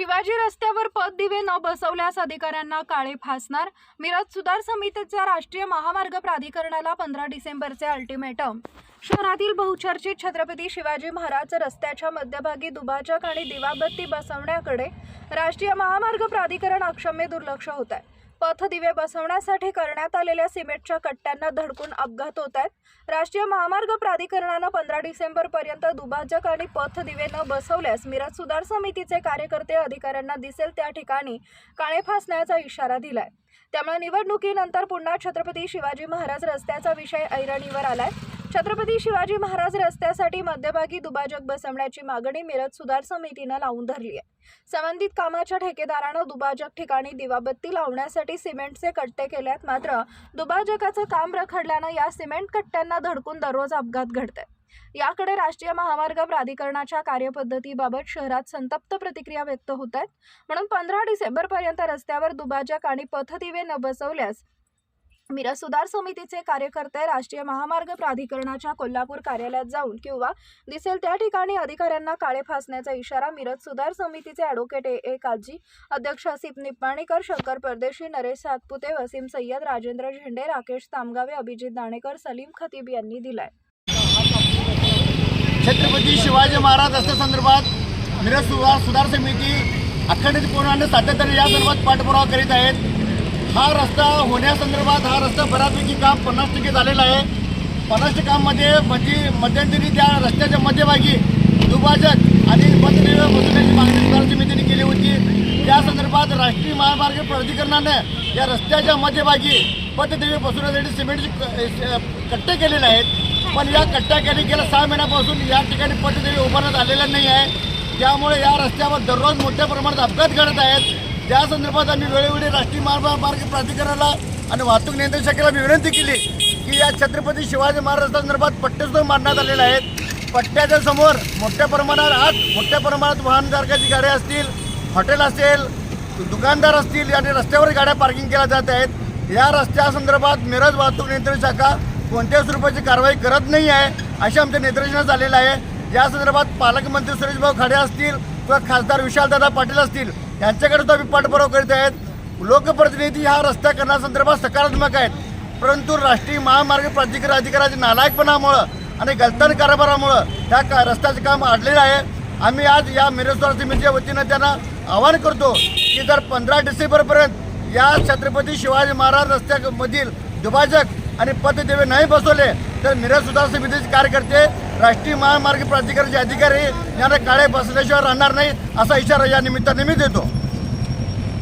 शिवाजी रस्त्यावर पद दिवे न बसवल्यास अधिकाऱ्यांना काळे फासणार. मिरज सुधार समितीचा राष्ट्रीय महामार्ग प्राधिकरणाला पंधरा डिसेंबरचे अल्टिमेटम. शहरातील बहुचर्चित छत्रपती शिवाजी महाराज रस्त्याच्या मध्यभागी दुभाजक आणि दिवाबत्ती बसवण्याकडे राष्ट्रीय महामार्ग प्राधिकरण अक्षम्य दुर्लक्ष होत आहे पथदिवे बसवण्यासाठी करण्यात आलेल्या सिमेंटच्या कट्ट्यांना धडकून अपघात होत आहेत. राष्ट्रीय महामार्ग प्राधिकरणानं पंधरा डिसेंबर पर्यंत दुभाजक आणि पथदिवे न बसवल्यास मिरज सुधार समितीचे कार्यकर्ते अधिकाऱ्यांना दिसेल त्या ठिकाणी काळे फासण्याचा इशारा दिलाय. त्यामुळे निवडणुकीनंतर पुन्हा छत्रपती शिवाजी महाराज रस्त्याचा विषय ऐरणीवर आलाय. छत्रपती शिवाजी महाराज रस्त्यासाठी मध्यभागी दुभाजक बसवण्याची मागणी मिरज सुधार समितीनं लावून धरली आहे. संबंधित कामाच्या ठेकेदारानं दुभाजक ठिकाणी दिवाबत्ती लावण्यासाठी सिमेंटचे कट्टे केल्यात मात्र दुभाजकाचं काम रखडल्यानं या सिमेंट कट्ट्यांना धडकून दररोज अपघात घडतात याकडे राष्ट्रीय महामार्ग प्राधिकरणाच्या कार्यपद्धतीबाबत शहरात संतप्त प्रतिक्रिया व्यक्त होत आहेत. म्हणून पंधरा डिसेंबरपर्यंत रस्त्यावर दुभाजक आणि पथदिवे न बसवल्यास मिरज सुधार समितीचे कार्यकर्ते राष्ट्रीय महामार्ग प्राधिकरणाच्या कोल्हापूर कार्यालयात जाऊन किंवा दिसेल त्या ठिकाणी अधिकाऱ्यांना काळे फासण्याचा इशारा मिरज सुधार समितीचे ॲडव्होकेट ए. ए. काजी अध्यक्ष असिप निप्पाणीकर शंकर परदेशी नरेश सातपुते वसीम सय्यद राजेंद्र झेंडे राकेश तामगावे अभिजित दाणेकर सलीम खतीब यांनी दिलाय. छत्रपती शिवाजी महाराज संदर्भात मिरज सुधार सुधार समिती अखंडितपणाने सातत्याने या संदर्भात पाठपुरावा करीत आहेत. हा रस्ता होण्यासंदर्भात हा रस्ता बऱ्यापैकी काम पन्नास टक्के झालेला आहे. पन्नास टक्के म्हणजे मध्यंतरी त्या रस्त्याच्या मध्यभागी दुभाजक आणि पथदिवे बसवण्याची मागणी सुधार समितीने केली होती. त्या संदर्भात राष्ट्रीय महामार्ग प्राधिकरणानं या रस्त्याच्या मध्यभागी पथदिवे बसवण्यासाठी सिमेंटचे कट्टे केलेले आहेत. पण या कट्ट्याखाली गेल्या सहा महिन्यापासून या ठिकाणी पटदेवी उभारण्यात आलेल्या नाही आहे. त्यामुळे या रस्त्यावर दररोज मोठ्या प्रमाणात अपघात घडत आहेत. त्या संदर्भात आम्ही वेळोवेळी राष्ट्रीय महामार्ग मार्ग प्राधिकरणाला आणि वाहतूक नियंत्रणशाखेला मी विनंती केली की या छत्रपती शिवाजी महाराज संदर्भात पट्टे मारण्यात आलेले आहेत. पट्ट्याच्या समोर मोठ्या प्रमाणात आज मोठ्या प्रमाणात वाहनधारकाची गाड्या असतील हॉटेल असेल दुकानदार असतील आणि रस्त्यावर गाड्या पार्किंग केल्या जात आहेत. या रस्त्यासंदर्भात मिरज वाहतूक नियंत्रण शाखा कोणत्याच रुपयाची कारवाई करत नाही आहे अशा आमच्या निदर्शनास आलेलं आहे. या संदर्भात पालकमंत्री सुरेशभाऊ खाडे असतील किंवा खासदार विशालदादा पाटील असतील यांच्याकडे सुद्धा आम्ही पाठपुरावा करीत आहेत. लोकप्रतिनिधी हा रस्ता करण्यासंदर्भात सकारात्मक आहेत. परंतु राष्ट्रीय महामार्ग प्राधिकरण अधिकाऱ्याच्या नालायकपणामुळं आणि गलतान कारभारामुळं त्या का रस्त्याचं काम अडलेलं आहे. आम्ही आज या मिरेश्वर समितीच्या वतीनं त्यांना आवाहन करतो की जर पंधरा डिसेंबरपर्यंत या छत्रपती शिवाजी महाराज रस्त्यामधील दुभाजक आणि पथदेवे नाही बसवले तर मिरज सुधार समितीचे कार्यकर्ते राष्ट्रीय महामार्ग प्राधिकरणाचे अधिकारी यांना काळे बसल्याशिवाय राहणार नाही असा इशारा या निमित्ताने मी देतो.